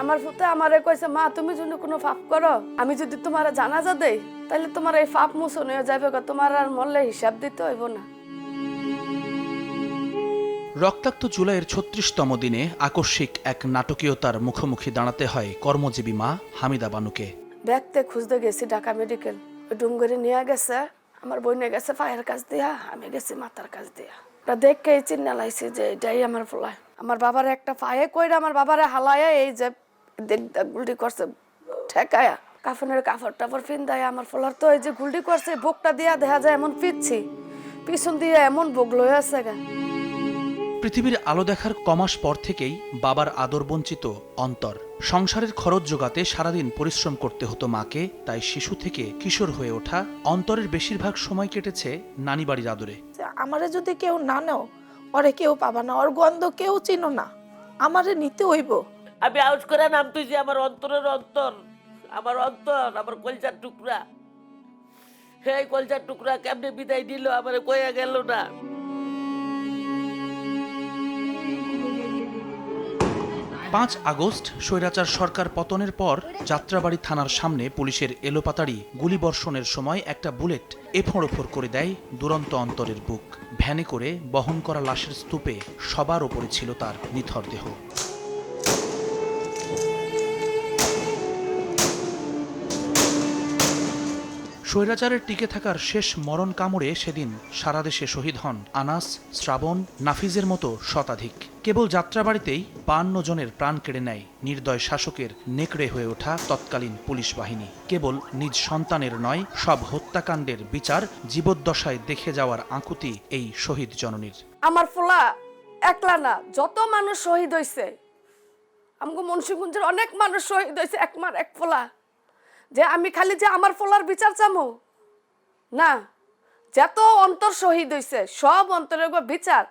আমার ফুতে আমারে কইছে মা তুমি যদি কোনো পাপ করো আমি যদি তোমার জানাজা দেই তাহলে তোমার এই পাপ মোচন হয়ে যাবে গো, তোমার আর মরলে হিসাব দিতে হইব না। রক্তাক্ত জুলাইয়ের ছত্রিশতম দিনে আকস্মিক এক নাটকীয়তার মুখোমুখি দাঁড়াতে হয় কর্মজীবী মা হামিদা বানুকে। ব্যাগতে খুঁজতে গেছি ঢাকা মেডিকেল। ডুমগরে নিয়ে গেছে আমার বইনে গেছে পায়ের কাজ দিয়া আমি গেছি মাথার কাজ দিয়া। ওটা দেখে চিন্তা লাইছি যে এটাই আমার ফলায় আমার বাবার একটা পায়ে কইরা আমার বাবারে হালায়া এই যে গুলটি করছে ঠেকায়া। কাফনের কাপড় টাপড় ফিন্দায় আমার ফলার তো এই যে গুলটি করছে বুকটা দিয়া দেখা যায় এমন পিচ্ছি। পিছন দিয়ে এমন বুক লয়ে আছে গা। পৃথিবীর আলো দেখার কমাস পর থেকেই বাবার আদর বঞ্চিত অন্তর। সংসারের খরচ জোগাতে সারাদিন পরিশ্রম করতে হতো মাকে তাই শিশু থেকে কিশোর হয়ে ওঠা অন্তরের বেশিরভাগ সময় কেটেছে নানি বাড়ির আদরে আমারে যদি কেউ না নেও ওরে কেউ পাবা না ওর গন্ধ কেউ চিনো না। আমারে নিতে হইব। আমি আউট করে নাম তুই আমার অন্তরের অন্তর, আমার অন্তর, আমার কলচার টুকরা। হে কলচার টুকরা কেমনে বিদায় দিল, আমার কইয়া গেল না। পাঁচ আগস্ট স্বৈরাচার সরকার পতনের পর যাত্রাবাড়ি থানার সামনে পুলিশের এলোপাতাড়ি গুলিবর্ষণের সময় একটা বুলেট এফোঁড়োফোড় করে দেয় দুরন্ত অন্তরের বুক। ভ্যানে করে বহন করা লাশের স্তূপে সবার ওপরে ছিল তার নিথর দেহ। স্বৈরাচারের টিকে থাকার শেষ মরণ কামড়ে সেদিন সারা দেশে শহীদ হন আনাস, শ্রাবণ, নাফিজের মতো শতাধিক। কেবল যাত্রাবাড়িতেই বান্ন জনের প্রাণ কেড়ে নেয় নির্দয় শাসকের নেকড়ে হয়ে ওঠা তৎকালীন পুলিশ বাহিনী। কেবল নিজ সন্তানের নয়, সব হত্যাকাণ্ডের বিচার জীবদ্দশায় দেখে যাওয়ার আকুতি এই শহীদ জননীর। আমার ফোলা, একলা না, যত মানুষ শহীদ হয়েছে আমগো মুন্সিগঞ্জের অনেক মানুষ শহীদ হয়েছে একমার এক ফোলা। যে আমি খালি যে আমার ফোলার বিচার চামো? না। যত অন্তর শহীদ হয়েছে সব অন্তরের বিচার।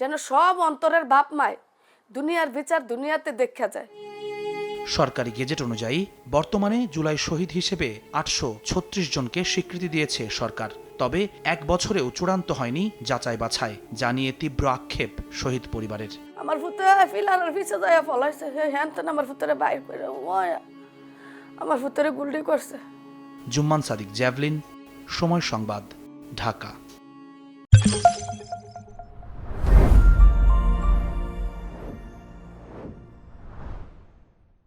যেন সব অন্তরের বাপ মায় দুনিয়ার বিচার দুনিয়াতে দেখা যায়। সরকারি গেজেট অনুযায়ী বর্তমানে জুলাই শহীদ হিসেবে আটশো ছত্রিশ জনকে স্বীকৃতি দিয়েছে সরকার। তবে এক বছরেও চূড়ান্ত হয়নি যাচাই বাছাই জানিয়ে তীব্র আক্ষেপ শহীদ পরিবারের। আমার ফুতে ফিলারের পিছে যায় ফলাইছে হে হ্যান তেন আমার ফুতরে বাইর করে আমার ফুতরে গুল্ডি করছে। জুম্মান সাদিক জ্যাভলিন সময় সংবাদ ঢাকা।